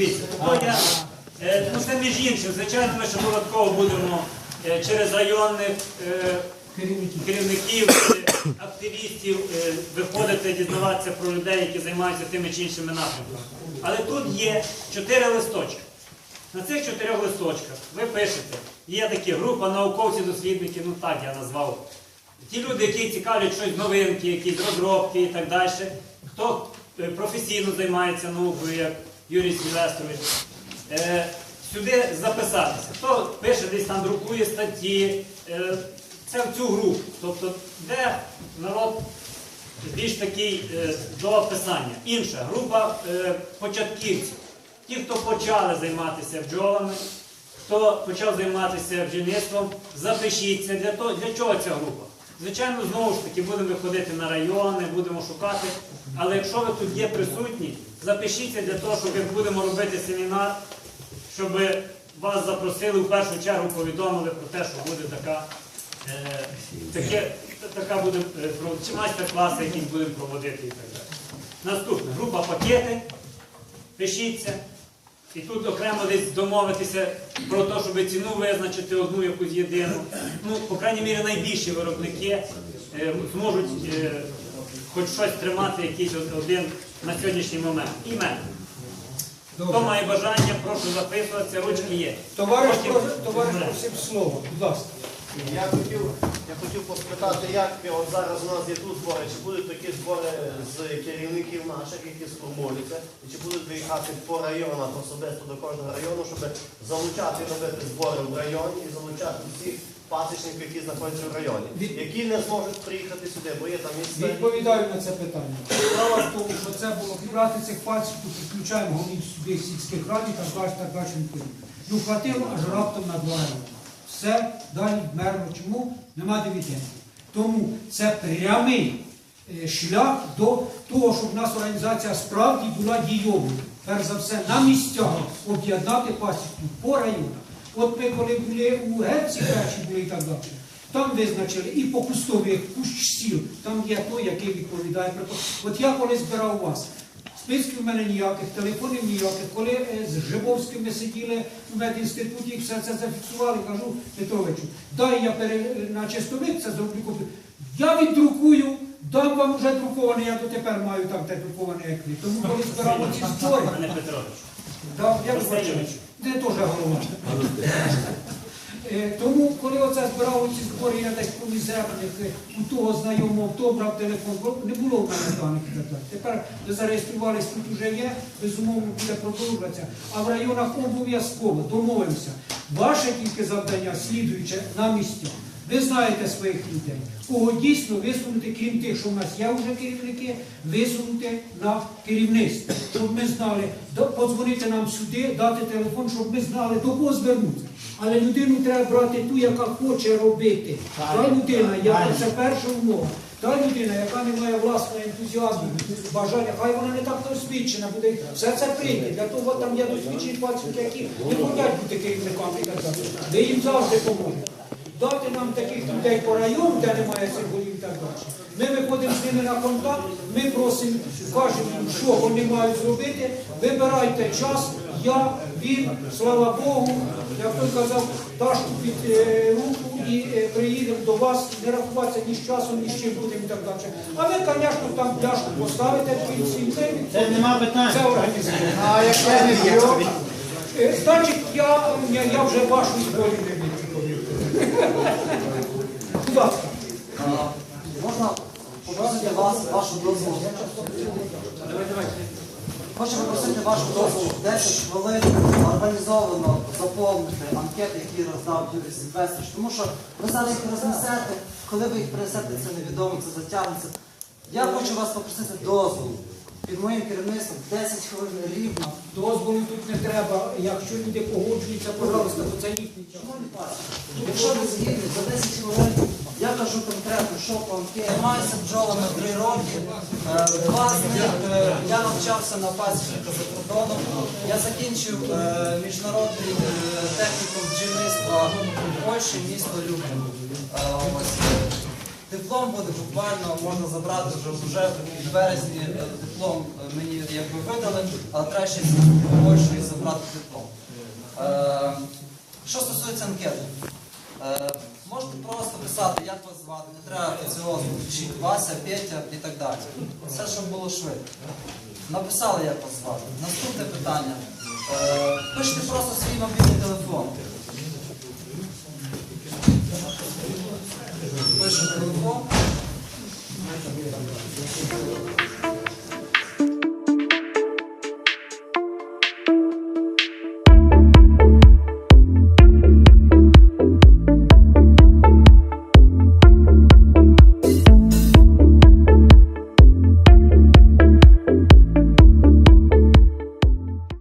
Дивіться, я, е, ну це між іншим, звичайно, ми ще додатково будемо е, через районних е, керівників, е, активістів е, виходити, дізнаватися про людей, які займаються тими чи іншими напрямками. Але тут є чотири листочки. На цих чотирьох листочках ви пишете, є такі група науковці, дослідники, ну так я назвав. Ті люди, які цікавлять щось новинки, якісь розробки і так далі. Хто професійно займається наукою, як Юрій Сільвестрович, е, сюди записатися. Хто пише десь там друкує статті, е, це в цю групу. Тобто, де народ більш такий е, до писання. Інша група початківців. Ті, хто почали займатися бджолами, хто почав займатися бджільництвом, запишіться. Для, того, для чого ця група? Звичайно, знову ж таки, будемо виходити на райони, будемо шукати. Але якщо ви тут є присутні, запишіться для того, щоб як будемо робити семінар, щоб вас запросили в першу чергу, повідомили про те, що буде така, е, таке, така буде е, чи майстер-класи, які будемо проводити і так далі. Наступне, група пакети, пишіться. І тут окремо десь домовитися про те, щоб ціну визначити одну якусь єдину. Ну, по крайній мірі, найбільші виробники е, зможуть е, хоч щось тримати, якийсь один на сьогоднішній момент. І мене. Хто має бажання, прошу записуватися, ручки є. Товариш, Потім- про- товариш просив слово, будь ласка. Я хотів, я хотів поспитати, як от зараз у нас є тут збори, чи будуть такі збори керівників наших, які сформуються, і чи будуть виїхати по районах особисто до кожного району, щоб залучати робити збори в районі і залучати всіх пасічників, які знаходяться в районі, які не зможуть приїхати сюди, бо є там місце. Відповідаю на це питання. Справа в тому, що це було брати цих тут підключаємо голів сюди сільських радів, так далі, так відповідно. Ну, хватило аж раптом на два роки. Все, далі вмерло. Чому? Нема дивідендів. Тому це прямий шлях до того, щоб в нас організація справді була дійовою. Перш за все, на місцях об'єднати пасіку по районах. От ми коли були у Герці, перші були і так далі. Там визначили і по кустових кущ сіл, там є той, який відповідає. От я коли збирав вас, списків в мене ніяких, телефонів ніяких. Коли е, з Жибовським ми сиділи у медінституті, все це зафіксували, кажу Петровичу, дай я на чистовик це зроблю копію. Я віддрукую, дам вам вже друковане, я дотепер маю там те друковане, як ви. Тому коли збирав ці збори, Пане Петрович. Да, я. Це теж голова. Е, Тому, коли оце збирав ці збори, я десь по мізерних, е, у того знайомого, хто брав телефон, не було в мене даних і так далі. Тепер ви зареєструвались, тут вже є, безумовно буде продовжуватися. А в районах обов'язково домовимося. Ваше тільки завдання слідуюче на місцях. Ви знаєте своїх людей. Кого дійсно висунути, крім тих, що в нас є вже керівники, висунути на керівництво, щоб ми знали, подзвонити нам сюди, дати телефон, щоб ми знали, до кого звернутися. Але людину треба брати ту, яка хоче робити. Та людина, яка це перша умова. Та людина, яка не має власного ентузіазму, бажання, хай вона не так досвідчена буде. Все це прийде. Для того там є досвідчені пацюки, які не хочуть бути керівниками і так далі. Ви їм завжди поможете. Дати нам таких людей по району, де немає символів і так далі. Ми виходимо з ними на контакт, ми просимо, кажемо їм, що вони мають зробити. Вибирайте час, я, він, слава Богу, як той казав, Дашу під е, руку і е, приїдемо до вас, не рахуватися ні з часом, ні з чим будемо і так далі. А ви, звісно, там пляшку поставите. Це нема питань. Це організуємо. А якщо не? Е, Значить, я, я, я вже вашу зборі не відповів. Будь ласка. Можна попросити вас вашу дозволу? Хочу попросити вашу дозволу 10 хвилин організовано заповнити анкети, які роздав Юрій Сільвестрович, Тому що ви зараз їх рознесете, коли ви їх принесете, це невідомо, це затягнеться. Я хочу вас попросити дозволу під моїм керівництвом 10 хвилин рівно. Дозволу тут не треба. Якщо люди погоджуються, пожалуйста, то це їхній час. Шановні пасі, Якщо ви згідні за 10 хвилин, я кажу конкретно, що по анкеті. Займаюся бджолами 3 роки. Е, Два з них е, я навчався на пасічника за кордоном. Я закінчив е, міжнародний технікум бджільництва в Польщі, місто Люблін. Диплом буде буквально можна забрати вже в березні е, диплом е, мені якби видали, але треба ще Польщею забрати диплом. Е, що стосується анкети, можете просто писати, як вас звати, не треба цього пишіть Вася, Петя і так далі. Все, щоб було швидко. Написали, як вас звати. Наступне питання. Е, пишіть просто свій мобільний телефон. Пише телефон.